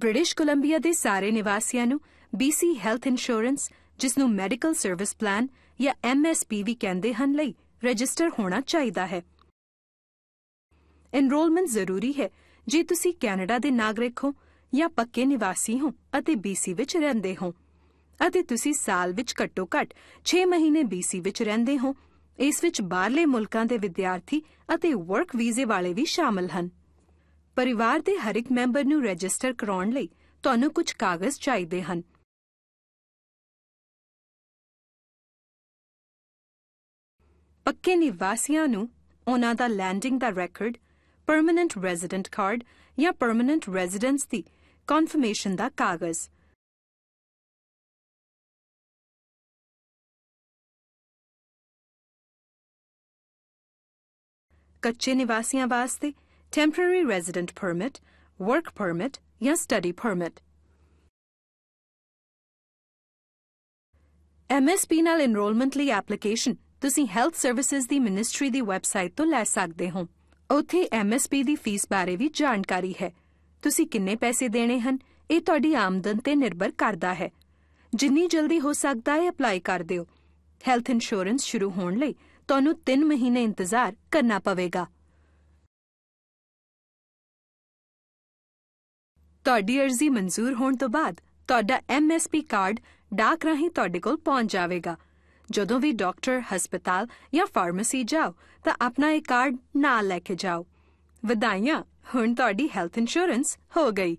British Columbia ਦੇ ਸਾਰੇ ਨਿਵਾਸੀਆਂ ਨੂੰ BC ਹੈਲਥ ਇੰਸ਼ੋਰੈਂਸ ਜਿਸ ਨੂੰ ਮੈਡੀਕਲ ਸਰਵਿਸ ਪਲਾਨ ਜਾਂ MSP ਵੀ ਕਹਿੰਦੇ ਹਨ ਲਈ ਰਜਿਸਟਰ ਹੋਣਾ ਚਾਹੀਦਾ ਹੈ। ਐਨਰੋਲਮੈਂਟ ਜ਼ਰੂਰੀ ਹੈ। ਜੇ ਤੁਸੀਂ ਕੈਨੇਡਾ ਦੇ ਨਾਗਰਿਕ ਹੋ ਜਾਂ ਪੱਕੇ ਨਿਵਾਸੀ ਹੋ ਅਤੇ BC ਵਿੱਚ ਰਹਿੰਦੇ ਹੋ, ਅਤੇ ਤੁਸੀਂ ਸਾਲ ਵਿੱਚ ਘੱਟੋ-ਘੱਟ 6 ਮਹੀਨੇ BC ਵਿੱਚ ਰਹਿੰਦੇ ਹੋ, ਇਸ ਵਿੱਚ ਬਾਹਰਲੇ ਮੁਲਕਾਂ ਦੇ ਵਿਦਿਆਰਥੀ ਅਤੇ ਵਰਕ ਵੀਜ਼ੇ ਵਾਲੇ ਵੀ ਸ਼ਾਮਲ ਹਨ। ਪਰਿਵਾਰ ਦੇ ਹਰ ਇੱਕ ਮੈਂਬਰ ਨੂੰ ਰਜਿਸਟਰ ਕਰਾਉਣ ਲਈ ਤੁਹਾਨੂੰ ਕੁਝ ਕਾਗਜ਼ ਚਾਹੀਦੇ ਹਨ। ਪੱਕੇ ਨਿਵਾਸੀਆਂ ਨੂੰ ਉਹਨਾਂ ਦਾ ਲੈਂਡਿੰਗ ਦਾ ਰੈਕੋਰਡ, ਪਰਮਨੈਂਟ ਰੈਜ਼ੀਡੈਂਟ ਕਾਰਡ ਜਾਂ ਪਰਮਨੈਂਟ ਰੈਜ਼ੀਡੈਂਸ ਦੀ ਕਨਫਰਮੇਸ਼ਨ ਦਾ ਕਾਗਜ਼। ਕੱਚੇ ਨਿਵਾਸੀਆਂ ਵਾਸਤੇ temporary resident permit work permit ਜਾਂ ਸਟੱਡੀ ਪਰਮਿਟ MSP ਨਾਲ ਐਨਰੋਲਮੈਂਟ ਲਈ ਐਪਲੀਕੇਸ਼ਨ ਤੁਸੀਂ ਹੈਲਥ ਸਰਵਿਸਿਜ਼ ਦੀ ਮਿਨਿਸਟਰੀ ਦੀ ਵੈਬਸਾਈਟ ਤੋਂ ਲੈ ਸਕਦੇ ਹੋ। ਉੱਥੇ MSP ਦੀ ਫੀਸ ਬਾਰੇ ਵੀ ਜਾਣਕਾਰੀ ਹੈ। ਤੁਸੀਂ ਕਿੰਨੇ ਪੈਸੇ ਦੇਣੇ ਹਨ, ਇਹ ਤੁਹਾਡੀ ਆਮਦਨ ਤੇ ਨਿਰਭਰ ਕਰਦਾ ਹੈ। ਜਿੰਨੀ ਜਲਦੀ ਹੋ ਸਕਦਾ ਹੈ ਅਪਲਾਈ ਕਰ ਦਿਓ। ਹੈਲਥ ਇੰਸ਼ੋਰੈਂਸ ਸ਼ੁਰੂ ਹੋਣ ਲਈ ਤੁਹਾਨੂੰ 3 ਮਹੀਨੇ ਇੰਤਜ਼ਾਰ ਕਰਨਾ ਪਵੇਗਾ। ਤੁਹਾਡੀ ਅਰਜ਼ੀ ਮਨਜ਼ੂਰ ਹੋਣ ਤੋਂ ਬਾਅਦ ਤੁਹਾਡਾ MSP ਕਾਰਡ ਡਾਕ ਰਾਹੀਂ ਤੁਹਾਡੇ ਕੋਲ ਪਹੁੰਚ ਜਾਵੇਗਾ। ਜਦੋਂ ਵੀ ਡਾਕਟਰ, ਹਸਪਤਾਲ ਜਾਂ ਫਾਰਮੇਸੀ ਜਾਓ, ਤਾਂ ਆਪਣਾ ਇਹ ਕਾਰਡ ਨਾਲ ਲੈ ਕੇ ਜਾਓ। ਵਧਾਈਆਂ, ਹੁਣ ਤੁਹਾਡੀ ਹੈਲਥ ਇੰਸ਼ੋਰੈਂਸ ਹੋ ਗਈ।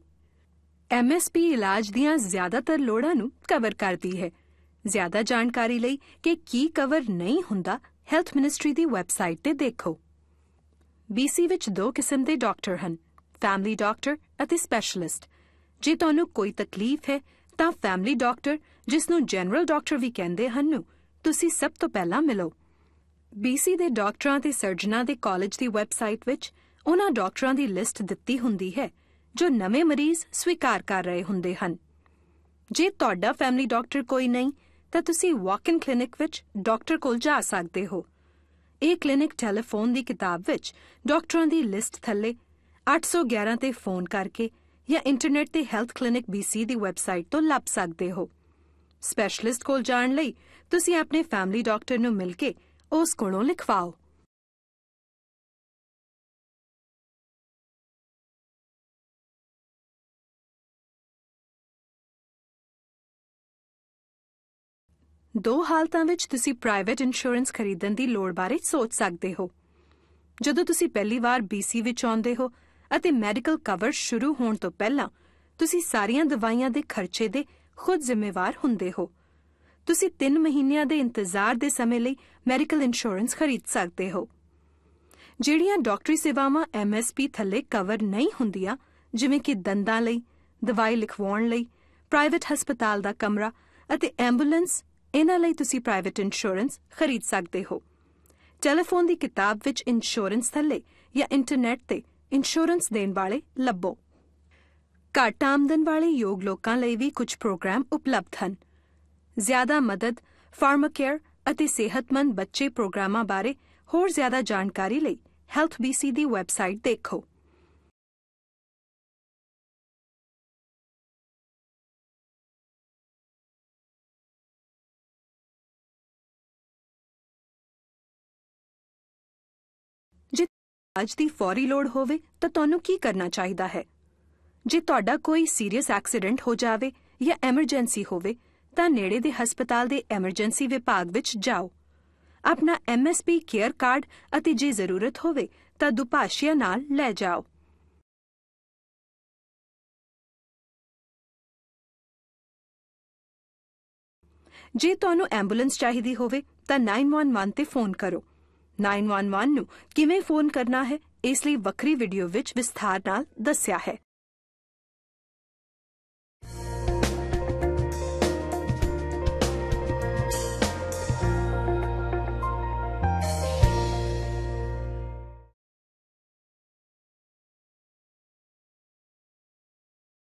ਐਮਐਸਪੀ ਇਲਾਜ ਦੀਆਂ ਜ਼ਿਆਦਾਤਰ ਲੋੜਾਂ ਨੂੰ ਕਵਰ ਕਰਦੀ ਹੈ। ਜ਼ਿਆਦਾ ਜਾਣਕਾਰੀ ਲਈ ਕਿ ਕੀ ਕਵਰ ਨਹੀਂ ਹੁੰਦਾ, ਹੈਲਥ ਮਿਨਿਸਟਰੀ ਦੀ ਵੈਬਸਾਈਟ ਤੇ ਦੇਖੋ। BC ਵਿੱਚ ਦੋ ਕਿਸਮ ਦੇ ਡਾਕਟਰ ਹਨ। ਫੈਮਿਲੀ ਡਾਕਟਰ ਅਤੇ ਸਪੈਸ਼ਲਿਸਟ ਜੇ ਤੁਹਾਨੂੰ ਕੋਈ ਤਕਲੀਫ ਹੈ, ਤਾਂ ਫੈਮਿਲੀ ਡਾਕਟਰ ਜਿਸ ਨੂੰ ਜਨਰਲ ਡਾਕਟਰ ਵੀ ਕਹਿੰਦੇ ਹਨ ਨੂੰ, ਤੁਸੀਂ ਸਭ ਤੋਂ ਪਹਿਲਾਂ ਮਿਲੋ। BC ਦੇ ਡਾਕਟਰਾਂ ਤੇ ਸਰਜਨਾਂ ਦੇ ਕਾਲਜ ਦੀ ਵੈਬਸਾਈਟ ਵਿੱਚ ਉਹਨਾਂ ਡਾਕਟਰਾਂ ਦੀ ਲਿਸਟ ਦਿੱਤੀ ਹੁੰਦੀ ਹੈ, ਜੋ ਨਵੇਂ ਮਰੀਜ਼ ਸਵੀਕਾਰ ਕਰ ਰਹੇ ਹੁੰਦੇ ਹਨ। ਜੇ ਤੁਹਾਡਾ ਫੈਮਿਲੀ ਡਾਕਟਰ ਕੋਈ ਨਹੀਂ, ਤਾਂ ਤੁਸੀਂ ਵਾਕ-ਇਨ ਕਲੀਨਿਕ ਵਿੱਚ ਡਾਕਟਰ ਕੋਲ ਜਾ ਸਕਦੇ ਹੋ। ਇਹ ਕਲੀਨਿਕ ਟੈਲੀਫੋਨ ਦੀ ਕਿਤਾਬ ਵਿੱਚ ਡਾਕਟਰਾਂ ਦੀ ਲਿਸਟ ਥੱਲੇ 811 ਤੇ ਫੋਨ ਕਰਕੇ ਜਾਂ ਇੰਟਰਨੈਟ ਤੇ ਹੈਲਥ ਕਲੀਨਿਕ BC ਦੀ ਵੈਬਸਾਈਟ ਤੋਂ ਲੱਭ ਸਕਦੇ ਹੋ। ਸਪੈਸ਼ਲਿਸਟ ਕੋਲ ਜਾਣ ਲਈ ਤੁਸੀਂ ਆਪਣੇ ਫੈਮਿਲੀ ਡਾਕਟਰ ਨੂੰ ਮਿਲ ਕੇ ਉਸ ਕੋਲੋਂ ਲਿਖਵਾਓ। ਦੋ ਹਾਲਤਾਂ ਵਿੱਚ ਤੁਸੀਂ ਪ੍ਰਾਈਵੇਟ ਇੰਸ਼ੋਰੈਂਸ ਖਰੀਦਣ ਦੀ ਲੋੜ ਬਾਰੇ ਸੋਚ ਸਕਦੇ ਹੋ। ਜਦੋਂ ਤੁਸੀਂ ਪਹਿਲੀ ਵਾਰ BC ਵਿੱਚ ਆਉਂਦੇ ਹੋ ਅਤੇ ਮੈਡੀਕਲ ਕਵਰ ਸ਼ੁਰੂ ਹੋਣ ਤੋਂ ਪਹਿਲਾਂ ਤੁਸੀਂ ਸਾਰੀਆਂ ਦਵਾਈਆਂ ਦੇ ਖਰਚੇ ਦੇ ਖੁਦ ਜ਼ਿੰਮੇਵਾਰ ਹੁੰਦੇ ਹੋ। ਤੁਸੀਂ 3 ਮਹੀਨਿਆਂ ਦੇ ਇੰਤਜ਼ਾਰ ਦੇ ਸਮੇਂ ਲਈ ਮੈਡੀਕਲ ਇੰਸ਼ੋਰੈਂਸ ਖਰੀਦ ਸਕਦੇ ਹੋ। ਜਿਹੜੀਆਂ ਡਾਕਟਰੀ ਸੇਵਾਵਾਂ MSP ਥੱਲੇ ਕਵਰ ਨਹੀਂ ਹੁੰਦੀਆਂ, ਜਿਵੇਂ ਕਿ ਦੰਦਾਂ ਲਈ, ਦਵਾਈ ਲਿਖਵਾਉਣ ਲਈ ਪ੍ਰਾਈਵੇਟ ਹਸਪਤਾਲ ਦਾ ਕਮਰਾ ਅਤੇ ਐਂਬੂਲੈਂਸ ਇਹਨਾਂ ਲਈ ਤੁਸੀਂ ਪ੍ਰਾਈਵੇਟ ਇੰਸ਼ੋਰੈਂਸ ਖਰੀਦ ਸਕਦੇ ਹੋ। ਟੈਲੀਫੋਨ ਦੀ ਕਿਤਾਬ ਵਿੱਚ ਇੰਸ਼ੋਰੈਂਸ ਥੱਲੇ ਜਾਂ ਇੰਟਰਨੈਟ ਤੇ ਇੰਸ਼ੋਰੈਂਸ ਦੇਣ ਵਾਲੇ ਲੱਭੋ ਘੱਟ ਆਮਦਨ ਵਾਲੇ ਯੋਗ ਲੋਕਾਂ ਲਈ ਵੀ ਕੁਝ ਪ੍ਰੋਗਰਾਮ ਉਪਲਬਧ ਹਨ ਜ਼ਿਆਦਾ ਮਦਦ ਫਾਰਮਾਕੇਅਰ ਅਤੇ ਸਿਹਤਮੰਦ ਬੱਚੇ ਪ੍ਰੋਗਰਾਮਾਂ ਬਾਰੇ ਹੋਰ ਜ਼ਿਆਦਾ ਜਾਣਕਾਰੀ ਲਈ ਹੈਲਥ BC ਦੀ ਵੈਬਸਾਈਟ ਦੇਖੋ ਇਲਾਜ ਦੀ ਫੌਰੀ ਲੋੜ ਹੋਵੇ ਤਾਂ ਤੁਹਾਨੂੰ ਕੀ ਕਰਨਾ ਚਾਹੀਦਾ ਹੈ? ਜੇ ਤੁਹਾਡਾ ਕੋਈ ਸੀਰੀਅਸ ਐਕਸੀਡੈਂਟ ਹੋ ਜਾਵੇ ਜਾਂ ਐਮਰਜੈਂਸੀ ਹੋਵੇ, ਤਾਂ ਨੇੜੇ ਦੇ ਹਸਪਤਾਲ ਦੇ ਐਮਰਜੈਂਸੀ ਵਿਭਾਗ ਵਿੱਚ ਜਾਓ। ਆਪਣਾ MSP ਕੇਅਰ ਕਾਰਡ ਅਤੇ ਜੇ ਜ਼ਰੂਰਤ ਹੋਵੇ, ਤਾਂ ਦੁਪਾਸ਼ੀਆ ਨਾਲ ਲੈ ਜਾਓ। ਜੇ ਤੁਹਾਨੂੰ ਐਂਬੂਲੈਂਸ ਚਾਹੀਦੀ ਹੋਵੇ, ਤਾਂ 911 ਤੇ ਫੋਨ ਕਰੋ। 911 ਨੂੰ ਕਿਵੇਂ ਫੋਨ ਕਰਨਾ ਹੈ? ਇਸ ਲਈ ਵੱਖਰੀ ਵੀਡੀਓ ਵਿੱਚ ਵਿਸਥਾਰ ਨਾਲ ਦੱਸਿਆ ਹੈ।